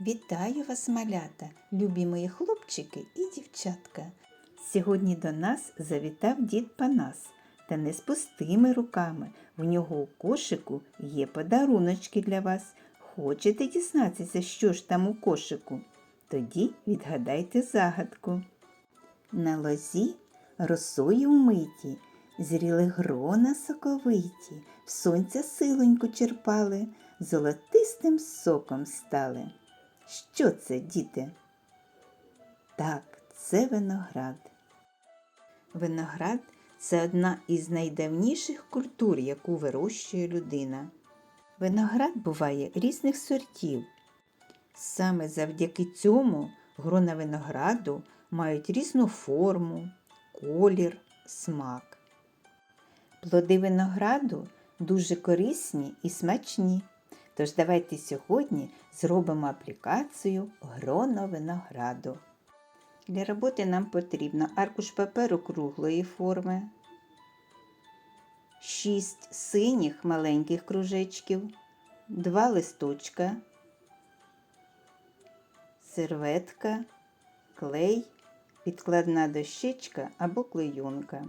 Вітаю вас, малята, любі мої хлопчики і дівчатка. Сьогодні до нас завітав дід Панас, та не з пустими руками. В нього у кошику є подаруночки для вас. Хочете дізнатися, що ж там у кошику? Тоді відгадайте загадку. На лозі росою вмиті, зріли грона соковиті, в сонця силоньку черпали, золотистим соком стали. Що це, діти? Так, це виноград. Виноград це одна із найдавніших культур, яку вирощує людина. Виноград буває різних сортів. Саме завдяки цьому грона винограду мають різну форму, колір, смак. Плоди винограду дуже корисні і смачні. Тож давайте сьогодні зробимо аплікацію грона винограду. Для роботи нам потрібно аркуш паперу круглої форми, 6 синіх маленьких кружечків, 2 листочка, серветка, клей, підкладна дощечка або клейонка.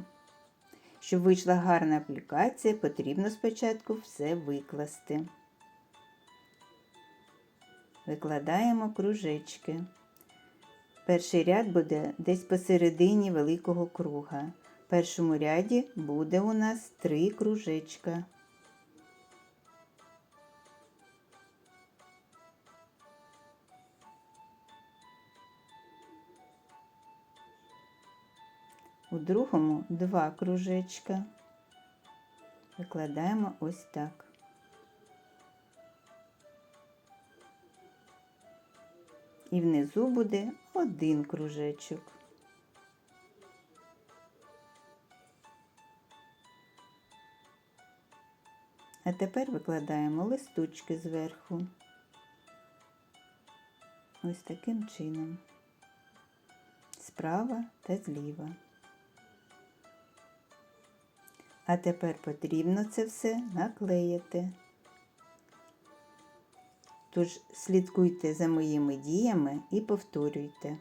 Щоб вийшла гарна аплікація, потрібно спочатку все викласти. Викладаємо кружечки. Перший ряд буде десь посередині великого круга. В першому ряді буде у нас три кружечка. У другому два кружечка. Викладаємо ось так. І внизу буде один кружечок. А тепер викладаємо листочки зверху. Ось таким чином. Справа та зліва. А тепер потрібно це все наклеїти. Тож слідкуйте за моїми діями і повторюйте.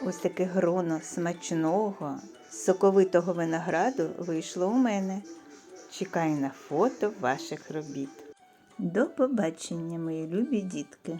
Ось таке гроно смачного, соковитого винограду вийшло у мене. Чекаю на фото ваших робіт. До побачення, мої любі дітки!